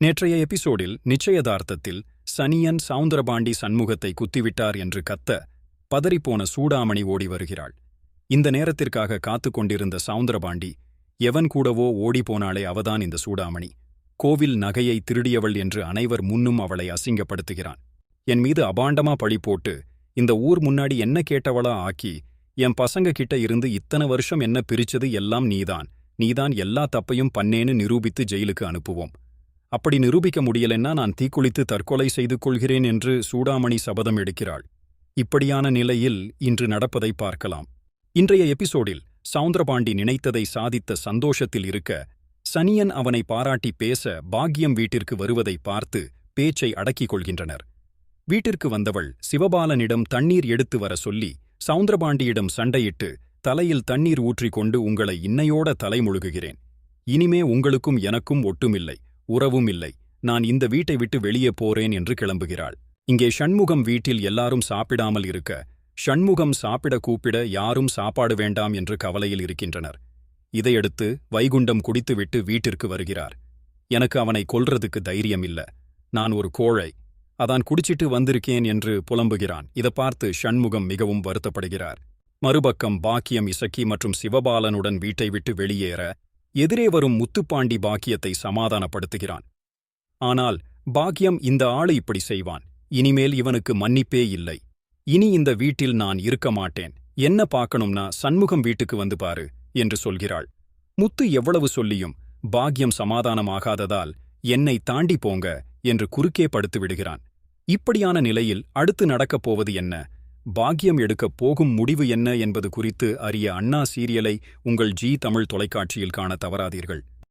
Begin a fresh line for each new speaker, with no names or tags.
நேற்றைய எபிசோடில் நிச்சயதார்த்தத்தில் சனியன் சவுந்தரபாண்டி சண்முகத்தை குத்திவிட்டார் என்று கத்த பதறிப்போன சூடாமணி ஓடி வருகிறாள். இந்த நேரத்திற்காக காத்துக் கொண்டிருந்த சவுந்தரபாண்டி எவன் கூடவோ ஓடிப்போனாளே அவதான் இந்த சூடாமணி. கோவில் நகையை திருடியவள் என்று அனைவர் முன்னும் அவளை அசிங்கப்படுத்துகிறான். என் மீது அபாண்டமா பழி போட்டு இந்த ஊர் முன்னாடி என்ன கேட்டவளா ஆக்கி என் பசங்க கிட்ட இருந்து இத்தனை வருஷம் என்ன பிரிச்சது எல்லாம் நீதான். நீதான் எல்லா தப்பையும் பண்ணேன்னு நிரூபித்து ஜெயிலுக்கு அனுப்புவோம். அப்படி நிரூபிக்க முடியலென்னா நான் தீக்குளித்து தற்கொலை செய்து கொள்கிறேன் என்று சூடாமணி சபதம் எடுக்கிறாள். இப்படியான நிலையில் இன்று நடப்பதை பார்க்கலாம். இன்றைய எபிசோடில் சவுந்தரபாண்டி நினைத்ததை சாதித்த சந்தோஷத்தில் இருக்க சனியன் அவனை பாராட்டி பேச பாக்யம் வீட்டிற்கு வருவதை பார்த்து பேச்சை அடக்கிக் கொள்கின்றனர். வீட்டிற்கு வந்தவள் சிவபாலனிடம் தண்ணீர் எடுத்து வர சொல்லி சவுந்தரபாண்டியிடம் சண்டையிட்டு தலையில் தண்ணீர் ஊற்றிக்கொண்டு உங்களை இன்னையோட தலைமுழுகுகிறேன். இனிமே உங்களுக்கும் எனக்கும் ஒட்டுமில்லை. உறவும் இல்லை. நான் இந்த வீட்டை விட்டு வெளியே போறேன் என்று கிளம்புகிறாள். இங்கே ஷண்முகம் வீட்டில் எல்லாரும் சாப்பிடாமல் இருக்க ஷண்முகம் சாப்பிட கூப்பிட யாரும் சாப்பாடு வேண்டாம் என்று கவலையில் இருக்கின்றனர். இதையடுத்து வைகுண்டம் குடித்துவிட்டு வீட்டிற்கு வருகிறார். எனக்கு அவனை கொல்றதுக்கு தைரியம் இல்ல நான் ஒரு கோழை. அதான் குடிச்சிட்டு வந்திருக்கேன் என்று புலம்புகிறான். இதை பார்த்து ஷண்முகம் மிகவும் வருத்தப்படுகிறார். மறுபக்கம் பாக்கியம் இசக்கி மற்றும் சிவபாலனுடன் வீட்டை விட்டு வெளியேற எதிரே வரும் முத்துப்பாண்டி பாக்கியத்தை சமாதானப்படுத்துகிறான். ஆனால் பாக்கியம் இந்த ஆளு இப்படி செய்வான். இனிமேல் இவனுக்கு மன்னிப்பே இல்லை. இனி இந்த வீட்டில் நான் இருக்க மாட்டேன். என்ன பார்க்கணும்னா சண்முகம் வீட்டுக்கு வந்து பாரு என்று சொல்கிறாள். முத்து எவ்வளவு சொல்லியும் பாக்கியம் சமாதானமாகாததால் என்னை தாண்டி போங்க என்று குறுக்கே படுத்து விடுகிறான். இப்படியான நிலையில் அடுத்து நடக்கப் போவது என்ன? பாக்கியம் எடுக்கப் போகும் முடிவு என்ன என்பது குறித்து அறிய அண்ணா சீரியலை உங்கள் ஜி தமிழ் தொலைக்காட்சியில் காண தவறாதீர்கள்.